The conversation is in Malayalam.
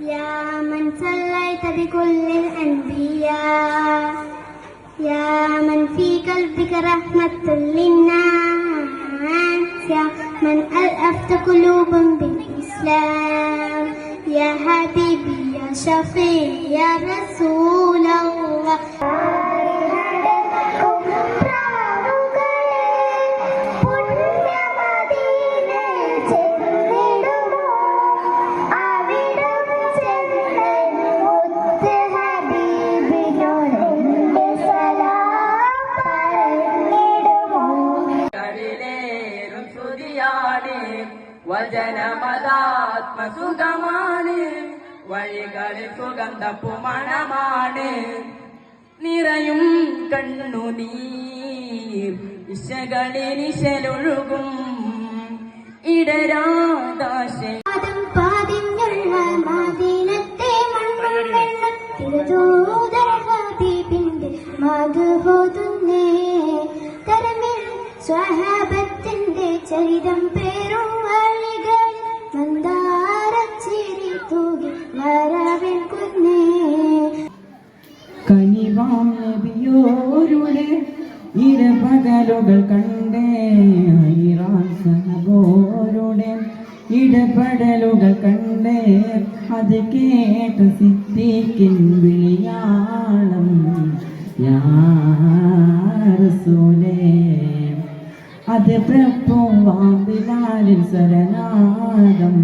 يا من صليت بكل الأنبياء يا من في قلبك رحمة للناس يا من ألأفت قلوبا بالإسلام يا حبيبي يا شفيع يا رسول സ്തുതിയാണ് വചനമതാത്മസുഖമാണ് വഴികളിൽ സുഗന്ധപ്പുമണമാണ് നിറയും കണ്ണുനീർ ഇശകളിൽ ഇശലൊഴുകും. ഇടരാദാശ മധുഹോതുന്നേ തരമിൽ സ്വഹാബത്തിന്റെ ചരിതം പേരും വഴികൾ മന്ദാരച്ചിരി തൂകി വരവേൽക്കുന്നേ കനിവാനബിയോരുടെ ഇരപകലുകൾ കണ്ടേ. ഇറാൻ സഹബോരുടെ ഇടപെടലുകൾ കണ്ടേ. അത് കേട്ട സിദ്ധിക്കും വിളിയാളം യാറസൂലേ ആദ്യ പ്രഭുവാം ബിലാലിൻ സ്വരനാദം